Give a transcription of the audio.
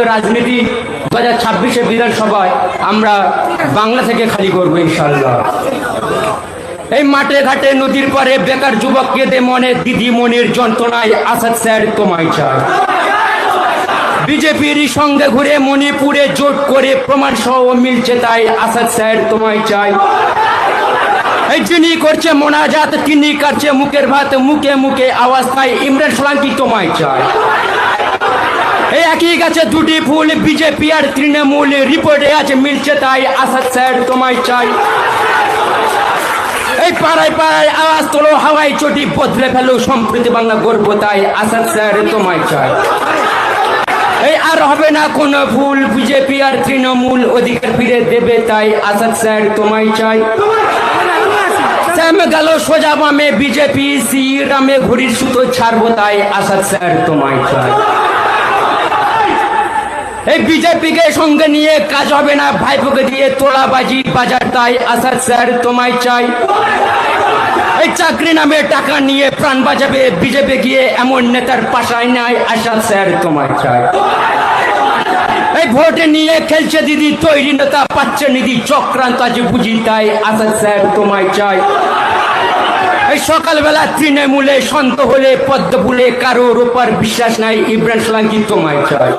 হবে রাজনীতি দু হাজার ছাব্বিশে বিধানসভায় আমরা বাংলা থেকে খালি করব ইনশাল্লাহ এই মাঠে ঘাটে নদীর পরে বেকার যুবক কেঁদে মনে দিদি মনের যন্ত্রণায় আসাদ স্যার তোমায় চায় বিজেপির সঙ্গে ঘুরে মণিপুরে জোট করে প্রমাণ সহ মিলছে তাই আসাদ স্যার তোমায় চাই। এই যিনি করছে মোনাজাত, তিনি কাটছে মুখের ভাত, মুখে মুখে আওয়াজ পাই ইমরান সোলাঙ্কি তোমায় চায় এই একই গাছে দুটি ফুল, বিজেপি আর তৃণমূল রিপোর্টে আছে, মিলছে তাই আসাদ স্যার তোমায় চাই। এই পাড়ায় পাড়ায় আওয়াজ তোলো হাওয়াই চটি বদলে ফেলো, সম্প্রীতি বাংলা গর্ব তাই আসাদ স্যার তোমায় চাই। এই আর হবে না কোন ভুল, বিজেপি আর তৃণমূল অধিকার ফিরে দেবে তাই আসাদ স্যার তোমায় চাই। শ্যাম গেল সোজা বামে, বিজেপি সি রামে ঘুরির সুতো ছাড়বো তাই আসাদ স্যার তোমায় চাই। এই বিজেপিকে সঙ্গে নিয়ে কাজ হবে না, ভাইপোকে দিয়ে তোলাবাজি বাজার, তাই আসাদ স্যার তোমায় চাই। এই চাকরি নামে টাকা নিয়ে প্রাণ বাঁচাবে, বিজেপি গিয়ে এমন নেতার পাশায় নাই, আসাদ স্যার তোমায় চাই। এই ভোটে নিয়ে খেলছে দিদি, তৈরি নেতা পাচ্ছে নিধি, চক্রান্ত আজ বুঝি, তাই আসাদ স্যার তোমায় চাই। এই সকালবেলা তৃণমূলে সন্ত হলে পদ্ম ফুলে কারোর ওপর বিশ্বাস নাই ইব্রাহিম সালাঙ্কি তোমায় চাই।